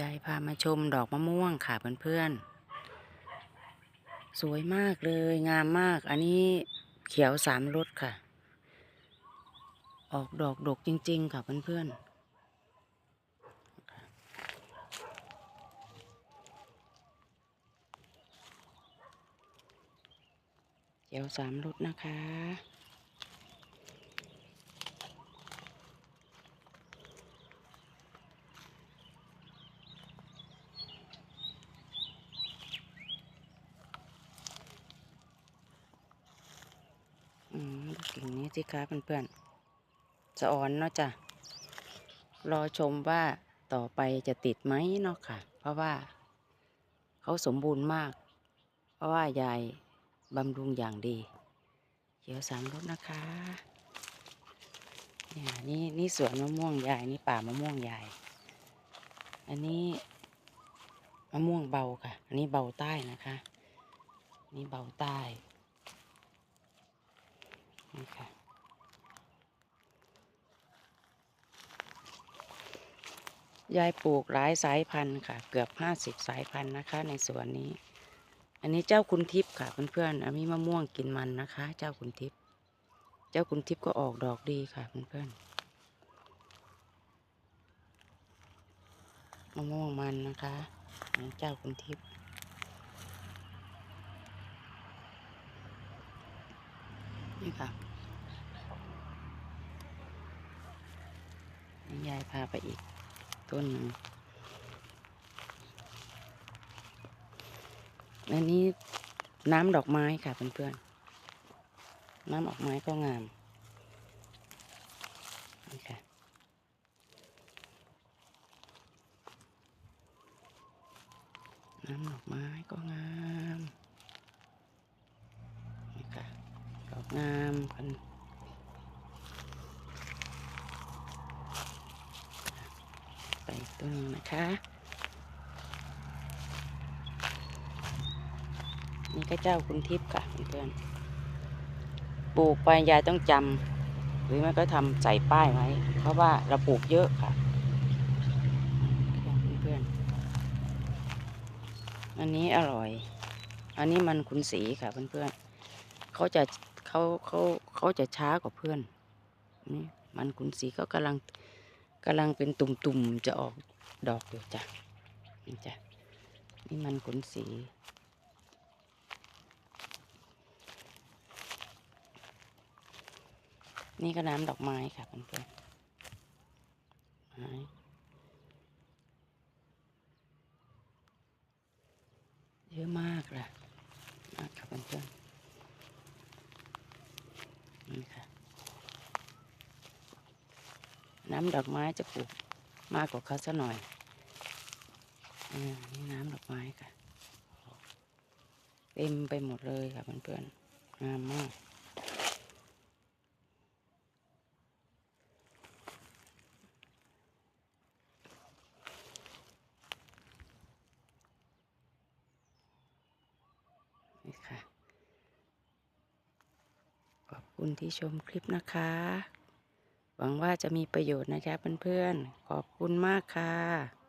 ยายพามาชมดอกมะม่วงค่ะเพื่อนๆ สวยมากเลยงามมาก อันนี้เขียวสามรสค่ะ ออกดอกดกจริง ๆ ค่ะเพื่อนๆเขียวสามรสนะคะ อืมดูกิ่ง นี้สิคะเพื่อนๆจะอ่อนเนาะจ้ะรอชมว่าต่อไปจะติดไหมเนาะค่ะ เพราะว่าเขาสมบูรณ์มาก เพราะว่ายายบำรุงอย่างดีเขียวสามรสนะคะเนี่ยนี่นี่สวนมะม่วงยายนี่ป่ามะม่วงยาย อันนี้มะม่วงเบาค่ะ อันนี้เบาใต้นะคะ นี่เบาใต้นี่ค่ะ ยายปลูกหลายสายพันธุ์ค่ะ เกือบห้าสิบสายพันธุ์นะคะ ในสวนนี้ อันนี้เจ้าคุณทิพย์ค่ะเพื่อนๆอันนี้มะม่วงกินมันนะคะ เจ้าคุณทิพย์เจ้าคุณทิพย์ก็ออกดอกดีค่ะเพื่อนๆมะม่วงมันนะคะเจ้าคุณทิพย์นี่ค่ะยายพาไปอีก ต้นหนึ่งอันนี้น้ำดอกไม้ค่ะเพื่อนๆ น้ำดอกไม้ก็งามนี่ค่ะน้ำดอกไม้ก็งามนี่ค่ะดอกงามพัน ไปตัวนึงนะคะ นี่ก็เจ้าคุณทิพย์ค่ะเพื่อนปลูกไปยายต้องจำหรือไม่ก็ทำใส่ป้ายไว้ เพราะว่าเราปลูกเยอะค่ะเพื่อนอันนี้อร่อย อันนี้มันคุณสีค่ะเพื่อนๆเขาจะเขาเขาเขาจะช้ากว่าเพื่อนนี่มันคุณสีก็กำลัง กำลังเป็นตุ่มๆจะออกดอกอยู่จ้ะนี่จ้ะนี่มันขนสีนี่ก็น้ำดอกไม้ค่ะเพื่อนๆไม้เยอะมากเลยมากค่ะเพื่อนๆนี่ค่ะ น้ำดอกไม้จะปลูกมากกว่าเขาซะหน่อยอนี่น้ำดอกไม้ค่ะ เต็มไปหมดเลยค่ะเพื่อนๆ งามมากนี่ค่ะ ขอบคุณที่ชมคลิปนะคะ หวังว่าจะมีประโยชน์นะคะเพื่อนๆ ขอบคุณมากค่ะ